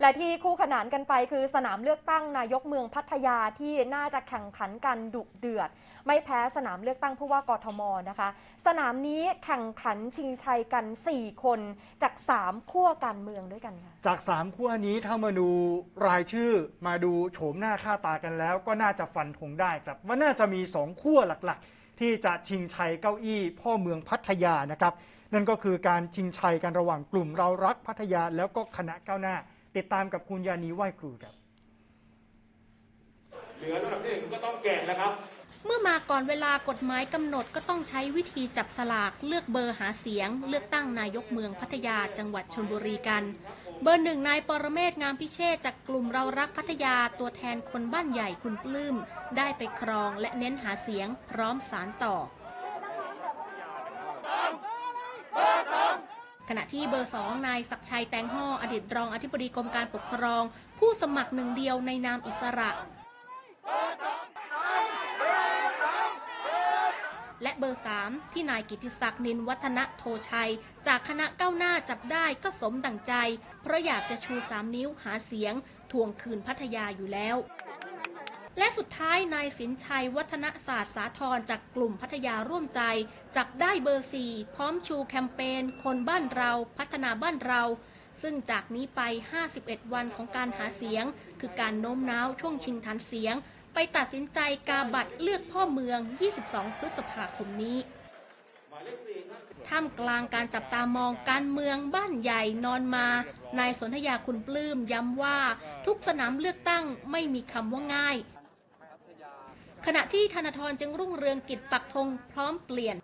และที่คู่ขนานกันไปคือสนามเลือกตั้งนายกเมืองพัทยาที่น่าจะแข่งขันกันดุเดือด ไม่แพ้สนามเลือกตั้งผู้ว่ากทมนะคะ สนามนี้แข่งขันชิงชัยกัน 4 คนจาก 3 ขั้วการเมืองด้วยกันค่ะจากสามขั้วนี้ถ้ามาดูรายชื่อมาดูโฉมหน้าค่าตากันแล้ว ก็น่าจะฟันธงได้ครับว่าน่าจะมีสองขั้วหลักๆ ที่จะชิงชัยเก้าอี้พ่อเมืองพัทยานะครับนั่นก็คือการชิงชัยกันระหว่างกลุ่มเรารักพัทยาแล้วก็คณะก้าวหน้า ติดตามกับคุณยานีไหว้ครูครับ เหลือลำดับที่หนึ่งก็ต้องแกะแล้วครับ เมื่อมาก่อนเวลากฎหมายกำหนดก็ต้องใช้วิธีจับสลากเลือกเบอร์หาเสียง เลือกตั้งนายกเมืองพัทยาจังหวัดชลบุรีกัน เบอร์หนึ่งนายปรเมศงามพิเชษจากกลุ่มเรารักพัทยาตัวแทนคนบ้านใหญ่คุณปลื้ม ได้ไปครองและเน้นหาเสียงพร้อมสารต่อ ขณะที่เบอร์สองนายศักชัยแตงห่ออดีตรองอธิบดีกรมการปกครอง ผู้สมัครหนึ่งเดียวในนามอิสระ และเบอร์3ที่นายกิติศักดิ์นินวัฒนโทชัย จากคณะก้าวหน้าจับได้ก็สมดังใจ เพราะอยากจะชู3นิ้วหาเสียงทวงคืนพัทยาอยู่แล้ว และสุดท้ายนายสินชัยวัฒนศาสตร์สาธรจากกลุ่มพัทยาร่วมใจ จับได้เบอร์4พร้อมชูแคมเปญคนบ้านเราพัฒนาบ้านเรา ซึ่งจากนี้ไป 51 วันของการหาเสียง คือการโน้มน้าวช่วงชิงฐานเสียง ไปตัดสินใจกาบัตรเลือกพ่อเมือง 22 พฤษภาคมนี้ท่ามกลางการจับตามองการเมืองบ้านใหญ่นอนมา นายสนธยาคุณปลื้มย้ำว่า ทุกสนามเลือกตั้งไม่มีคำว่าง่าย ขณะที่ธนาธรจึงรุ่งเรืองกิจปักธงพร้อมเปลี่ยน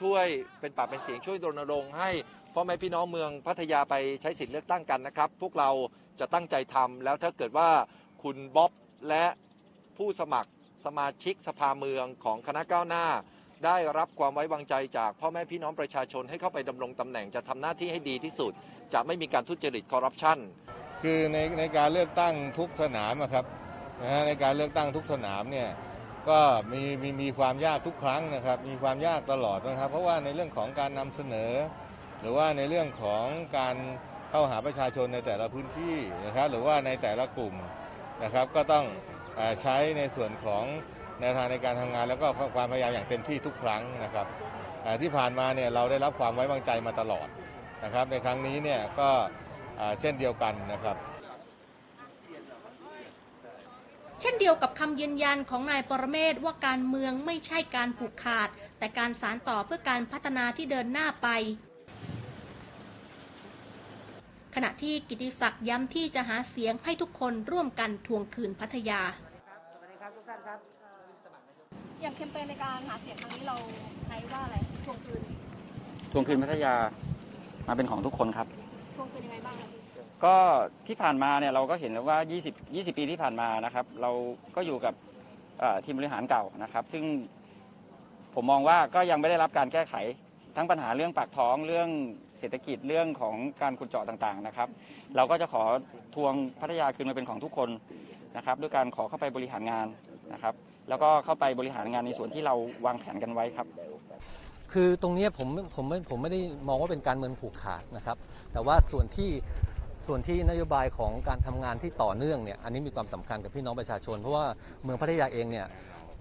ช่วยเป็นปากเป็นเสียงช่วยรณรงค์ให้พ่อแม่พี่น้องเมืองพัทยาไปใช้สิทธิ์เลือกตั้งกันนะครับ พวกเราจะตั้งใจทำแล้วถ้าเกิดว่าคุณบ๊อบและผู้สมัครสมาชิกสภาเมืองของคณะก้าวหน้า ได้รับความไว้วางใจจากพ่อแม่พี่น้องประชาชนให้เข้าไปดำรงตำแหน่งจะทำหน้าที่ให้ดีที่สุด จะไม่มีการทุจริตคอร์รัปชัน คือในในการเลือกตั้งทุกสนามอะครับ นะฮะในการเลือกตั้งทุกสนามเนี่ยก็มีมีมีความยากทุกครั้งนะครับ มีความยากตลอดนะครับ เพราะว่าในเรื่องของการนำเสนอ หรือว่าในเรื่องของการเข้าหาประชาชนในแต่ละพื้นที่นะครับ หรือว่าในแต่ละกลุ่มนะครับ ก็ต้องอใช้ในส่วนของแนวทางในการทำงาน แล้วก็ความพยายามอย่างเต็มที่ทุกครั้งนะครับที่ผ่านมาเนี่ยเราได้รับความไว้วางใจมาตลอดนะครับ ในครั้งนี้เนี่ยก็เช่นเดียวกันนะครับ เช่นเดียวกับคำยืนยันของนายปรเมศว่าการเมืองไม่ใช่การผูกขาด แต่การสานต่อเพื่อการพัฒนาที่เดินหน้าไป ขณะที่กิติศักดิ์ย้ำที่จะหาเสียงให้ทุกคนร่วมกันทวงคืนพัทยาอย่างแคมเปญในการหาเสียงครั้งนี้เราใช้ว่าอะไรทวงคืนทวงคืนพัทยามาเป็นของทุกคนครับทวงคืนยังไงบ้างครับพี่ ก็ที่ผ่านมาเนี่ยเราก็เห็นแล้วว่า 20 20 ปีที่ผ่านมานะครับ เราก็อยู่กับทีมบริหารเก่านะครับ ซึ่งผมมองว่าก็ยังไม่ได้รับการแก้ไขทั้งปัญหาเรื่องปากท้องเรื่องเศรษฐกิจเรื่องของการขุดเจาะต่างๆนะครับ เราก็จะขอทวงพัทยาคืนมาเป็นของทุกคนนะครับ ด้วยการขอเข้าไปบริหารงานนะครับ แล้วก็เข้าไปบริหารงานในส่วนที่เราวางแผนกันไว้ครับ คือตรงนี้ผมผมไม่ผมไม่ได้มองว่าเป็นการเมืองผูกขาดนะครับ แต่ว่าส่วนที่ ส่วนที่นโยบายของการทำงานที่ต่อเนื่องเนี่ยอันนี้มีความสำคัญกับพี่น้องประชาชน เพราะว่าเมืองพัทยาเองเนี่ย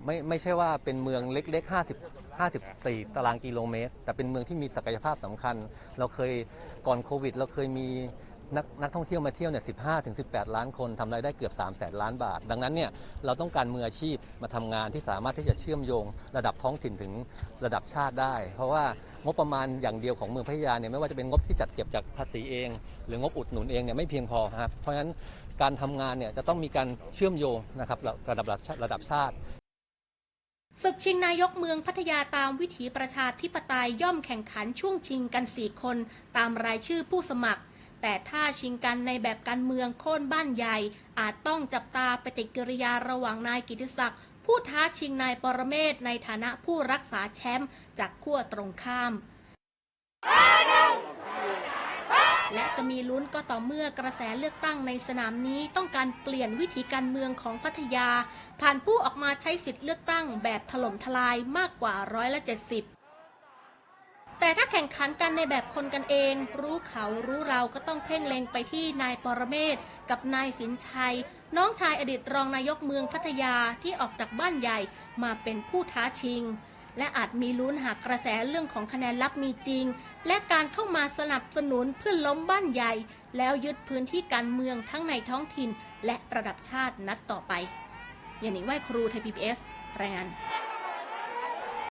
ไม่ไม่ใช่ว่าเป็นเมืองเล็กๆ 50 54 ตารางกิโลเมตร แต่เป็นเมืองที่มีศักยภาพสำคัญ เราเคยก่อนโควิด เราเคยมี นักนักท่องเที่ยวมาเที่ยวเนี่ย15ถึง18ล้านคนทำรายได้เกือบ3แสนล้านบาท ดังนั้นเนี่ยเราต้องการมืออาชีพมาทำงานที่สามารถที่จะเชื่อมโยง ระดับท้องถิ่นถึงระดับชาติได้ เพราะว่างบประมาณอย่างเดียวของเมืองพัทยาเนี่ยไม่ว่าจะเป็นงบที่จัดเก็บจากภาษีเอง หรืองบอุดหนุนเองเนี่ยไม่เพียงพอครับเพราะฉะนั้นการทำงานเนี่ยจะต้องมีการเชื่อมโยงนะครับระดับระดับชาติศึกชิงนายกเมืองพัทยาตามวิถีประชาธิปไตยย่อมแข่งขันช่วงชิงกัน4คน ตามรายชื่อผู้สมัคร แต่ถ้าชิงกันในแบบการเมืองโค่นบ้านใหญ่ อาจต้องจับตาปฏิกิริยาระหว่างนายกิติศักดิ์ผู้ท้าชิงนายปรเมศในฐานะผู้รักษาแชมป์จากขั้วตรงข้าม และจะมีลุ้นก็ต่อเมื่อกระแสเลือกตั้งในสนามนี้ต้องการเปลี่ยนวิธีการเมืองของพัทยา ผ่านผู้ออกมาใช้สิทธิ์เลือกตั้งแบบถล่มทลายมากกว่าร้อยละ70 แต่ถ้าแข่งขันกันในแบบคนกันเอง รู้เขารู้เราก็ต้องเพ่งเล็งไปที่นายปรเมศกับนายสินชัย น้องชายอดีตรองนายกเมืองพัทยาที่ออกจากบ้านใหญ่มาเป็นผู้ท้าชิง และอาจมีลุ้นหากกระแสเรื่องของคะแนนลับมีจริง และการเข้ามาสนับสนุนเพื่อล้มบ้านใหญ่ แล้วยึดพื้นที่การเมืองทั้งในท้องถิ่น และระดับชาตินัดต่อไปอย่างนี้ไหวครูไทยพีบีเอสรายงาน